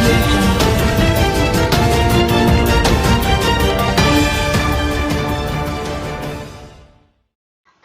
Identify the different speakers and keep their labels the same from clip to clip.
Speaker 1: You.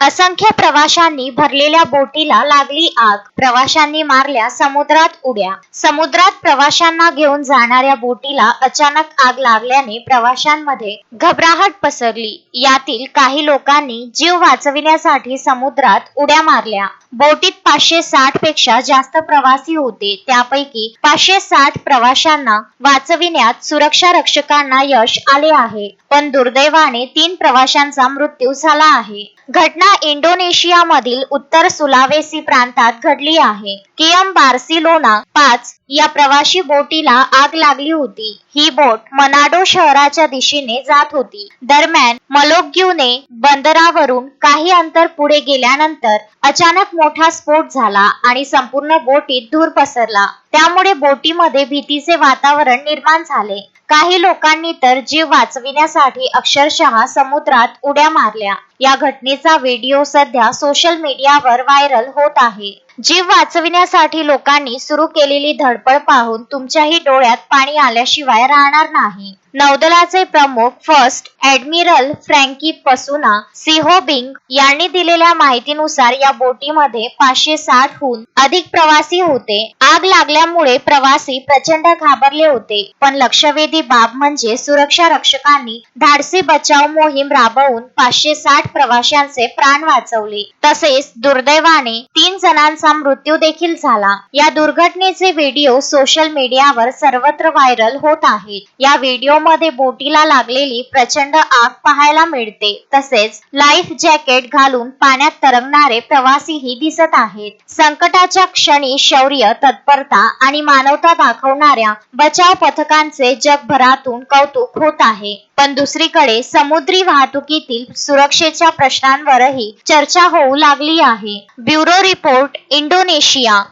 Speaker 1: असंख्य प्रवाशांनी भरलेल्या बोटीला लागली आग. प्रवाशांनी मारल्या समुद्रात उड्या. समुद्रात प्रवाशांना घेऊन जाणाऱ्या बोटीला अचानक आग लागल्याने प्रवाशांमध्ये घबराहट पसरली. यातील काही लोकांनी जीव वाचविण्यासाठी समुद्रात उड्या मारल्या. बोटीत पाचशे साठपेक्षा जास्त प्रवासी होते. त्यापैकी पाचशे साठ प्रवाशांना वाचविण्यात सुरक्षा रक्षकांना यश आले आहे. पण दुर्दैवाने तीन प्रवाशांचा मृत्यू झाला आहे. घटना इंडोनेशियामधील उत्तर सुलावेसी प्रांतात घडली आहे. केएम बार्सिलोना पाच या प्रवाशी बोटीला आग लागली होती. ही बोट मनाडो शहराच्या दिशेने जात होती. दरम्यान मलोग्यूने बंदरावरून काही अंतर पुढे गेल्यानंतर अचानक मोठा स्फोट झाला आणि संपूर्ण बोटीत धूर पसरला. त्यामुळे बोटीमध्ये भीतीचे वातावरण निर्माण झाले. काही लोकांनी तर जीव वाचविण्यासाठी अक्षरशः समुद्रात उड्या मारल्या. या घटनेचा व्हिडिओ सध्या सोशल मीडियावर व्हायरल होत आहे. जीव वाचविण्यासाठी लोकांनी सुरू केलेली धडपड पाहून तुमच्याही डोळ्यात पाणी आल्याशिवाय राहणार नाही. नौदलाचे प्रमुख फर्स्ट ऍडमिरल फ्रँकी पसुना सिहोबिंग यांनी दिलेल्या माहितीनुसार या बोटीमध्ये पाचशे साठ हून अधिक प्रवासी होते. आग लागल्यामुळे प्रवासी प्रचंड घाबरले होते. पण लक्षवेधी बाब म्हणजे सुरक्षा रक्षकांनी धाडसी बचाव मोहीम राबवून पाचशे साठ प्रवाशांचे प्राण वाचवले. तसेच दुर्दैवाने तीन जणांचा मृत्यू देखील झाला. या दुर्घटनेचे व्हिडिओ सोशल मीडियावर सर्वत्र व्हायरल होत आहेत. या व्हिडिओमध्ये बोटीला लागलेली प्रचंड आग पाहायला मिळते. तसेच लाईफ जॅकेट घालून पाण्यात तरंगणारे प्रवासीही दिसत आहेत. संकटाच्या क्षणी शौर्य तत्परता आणि मानवता दाखवणाऱ्या बचाव पथकांचे जगभरातून कौतुक होत आहे. पण दुसरीकडे समुद्री वाहतुकीतील सुरक्षेच्या प्रश्नांवरही चर्चा होऊ लागली आहे. Bureau report Indonesia.